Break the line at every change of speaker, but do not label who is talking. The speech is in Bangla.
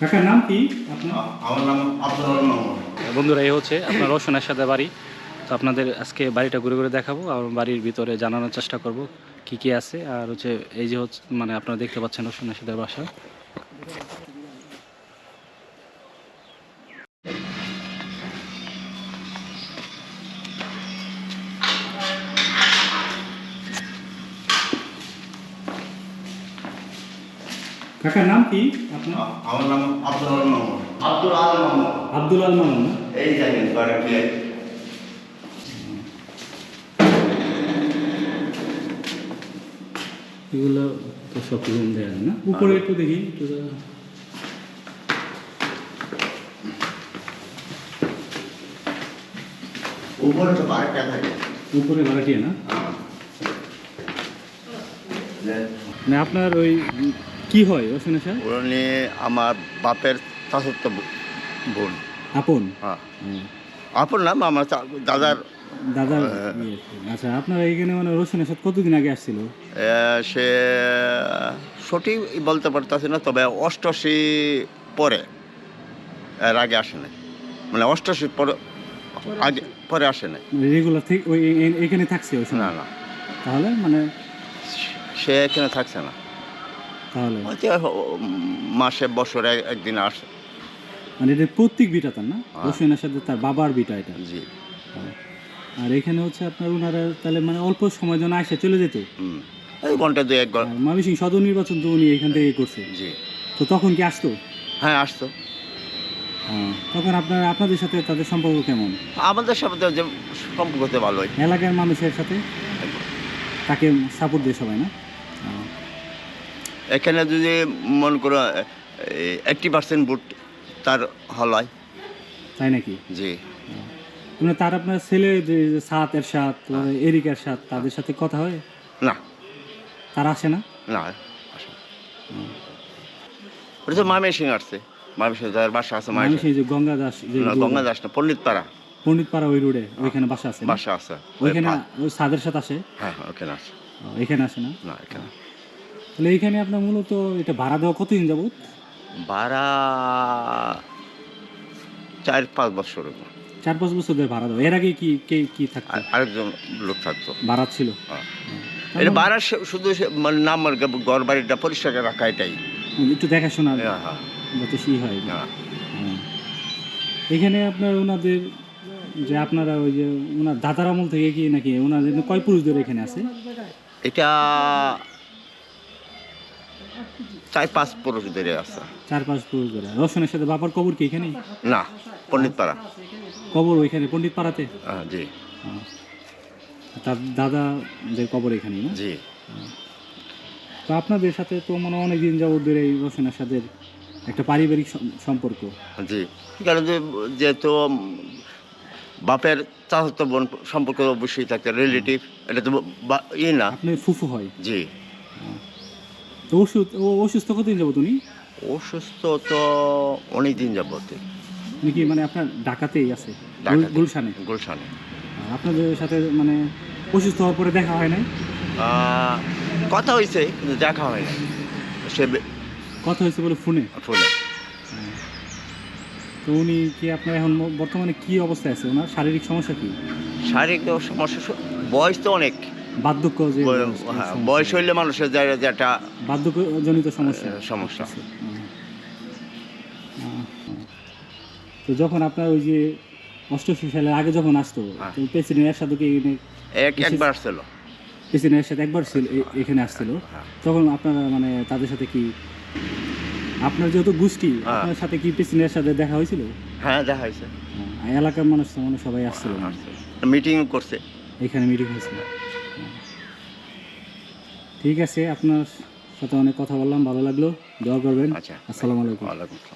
কাকার নাম কি আপনার?
আমার নাম আব্দুল
বন্ধুরা এই হচ্ছে আপনার রোশনের সাথে বাড়ি। তো আপনাদের আজকে বাড়িটা ঘুরে ঘুরে দেখাবো আর বাড়ির ভিতরে জানানোর চেষ্টা করব কি কি আছে। আর হচ্ছে এই যে হচ্ছে মানে আপনারা দেখতে পাচ্ছেন রোশনের সাথে বাসা।
কাকার নাম কি আপনার?
আমার নাম আব্দুল রহমান মোহাম্মদ। আব্দুল আলম মোহাম্মদ।
আব্দুল আল মামুন
এই দেখেন ঘরে কি।
এগুলো তো সব রুম দেওয়া না। উপরে একটু দেখি একটু
উপরে তো বাড়িটা থাকে।
উপরে ভাড়াটিয়া না?
হ্যাঁ।
মানে আপনার ওই কি হয় রোশনের সাথে
উনি আমার বাপের চাচত্ব বোন।
আপন?
হ্যাঁ। আপন নাম আমার দাদার
দাদা। ইয়ে, আচ্ছা আপনার এইখানে মানে রোশনের সাথে কতদিন আগে আসছিল?
সে সঠিক বলতে পারতেছি না তবে অষ্টআশি পরে এর আগে আসে মানে অষ্টআশি পরে আগে পরে আসে নাই।
রেগুলার থেকে ওই এখানে থাকছে
না না।
তাহলে মানে
সে এখানে থাকছে না। হয়তো মাসে বছরে একদিন আসে।
মানে এটা প্রত্যেক বিটা তার না?
হ্যাঁ।
রোশনের সাথে তার বাবার বিটা এটা?
জি।
আর এখানে হচ্ছে আপনার ওনারা তাহলে মানে অল্প সময় জন্য আসে চলে যেত?
এই ঘণ্টা দুই এক ঘণ্টা।
আর ময়মনসিংহ সদর নির্বাচন তো উনি এখান থেকে করছে।
জি।
তো তখন কি আসতো?
হ্যাঁ আসতো।
হ্যাঁ। তখন আপনার আপনাদের সাথে তাদের সম্পর্ক কেমন?
আমাদের সাথে যে সম্পর্ক হতে ভালোই।
এলাকার মানুষের সাথে? তাকে সাপোর্ট দিয়ে সবাই না? হ্যাঁ।
এখানে যদি মনে করো এইটটি পার্সেন্ট ভোট তার হল হয়।
তাই নাকি?
জি।
মানে তার আপনার ছেলে যে সাত এর সাত এরিক এর সাত তাদের সাথে কথা হয়?
না।
তারা আসে না?
না আসে। ওটা তো মামি সিং আসছে। মামি সিং যার বাসা আছে মামি
এই যে গঙ্গা দাস যে
গঙ্গা দাস না পণ্ডিত পাড়া
পণ্ডিত পাড়া ওই রোডে ওইখানে বাসা আছে
বাসা আছে ওই
ওইখানে সাদের সাথে আসে?
হ্যাঁ হ্যাঁ, ওখানে
ও, এখানে আসে না?
না এখানে।
তাহলে এইখানে আপনার মূলত এটা ভাড়া দেওয়া কতদিন যাবত
ভাড়া চার পাঁচ বছর
চার পাঁচ বছর ধরে ভাড়া দেওয়া। এর আগে কি কে কি থাকতো?
আর আরেকজন লোক থাকতো।
ভাড়া ছিল।
হ্যাঁ। এটা ভাড়া শুধু মানে নাম ঘর বাড়িটা পরিষ্কার রাখা এটাই।
একটু দেখাশোনা
হ্যাঁ হ্যাঁ।
যাতে সি হয়। এখানে আপনার ওনাদের যে আপনারা ওই যে ওনার দাদার আমল থেকে কি নাকি? ওনাদের কয় পুরুষ ধরে এখানে আছে?
এটা চার পাঁচ পুরুষ ধরে আছে।
চার পাঁচ পুরুষ ধরে। রসনের সাথে বাবার কবর কি এখানে
না পণ্ডিত পাড়া
কবর ওইখানে পণ্ডিত পাড়াতে
হ্যাঁ, জি।
তার দাদাদের কবর এখানেই না?
জি।
তো আপনাদের সাথে তো মানে অনেক দিন যাবত ধরে এই রসনের সাথে একটা পারিবারিক সম্পর্ক।
জি। কারণ যে যেহেতু বাপের চাচাতো বোন সম্পর্ক অবশ্যই থাকে রিলেটিভ এটা তো ই না।
আপনি ফুফু হয়।
জি।
তো ওষুধ ও অসুস্থ কতদিন যাবত উনি?
অসুস্থ তো অনেক দিন যাবত।
উনি কি মানে আপনার ঢাকাতেই আছে?
ঢাকাতে।
গুলশানে?
গুলশানে।
আর আপনাদের সাথে মানে অসুস্থ হওয়ার পরে দেখা হয় নাই?
আহ, কথা হয়েছে কিন্তু দেখা হয় না সে বে-
কথা হয়েছে বলে ফোনে?
ফোনে।
তো উনি কি আপনার এখন ম- বর্তমানে কি অবস্থায় আছে? ওনার শারীরিক সমস্যা কি?
শারীরিক সমস্যা স- বয়স তো অনেক।
বার্ধক্য যে।
হ্যাঁ, বয়স হইলে মানুষের একটা
বার্ধক্যজনিত সমস্যা।
সমস্যা।
তো যখন আপনার ওই যে অষ্টআশি সালের আগে যখন আসতো
হ্যাঁ।
প্রেসিডেন্ট এর সাথে কি
এক একবার ছিল
প্রেসিডেন্ট এর সাথে একবার ছিল এখানে আসছিল।
হ্যাঁ।
তখন আপনারা মানে তাদের সাথে কি আপনার যেহেতু গোষ্ঠী
হ্যাঁ।
আপনার সাথে কি প্রেসিডেন্টের সাথে দেখা হয়েছিল?
হ্যাঁ দেখা হয়েছে।
হ্যাঁ, এলাকার মানুষ মানে সবাই আসছিল।
মিটিং করছে।
এখানে মিটিং হয়েছিল। ঠিক আছে আপনার সাথে অনেক কথা বললাম ভালো লাগল দোয়া করবেন।
আচ্ছা।
আসসালামু আলাইকুম।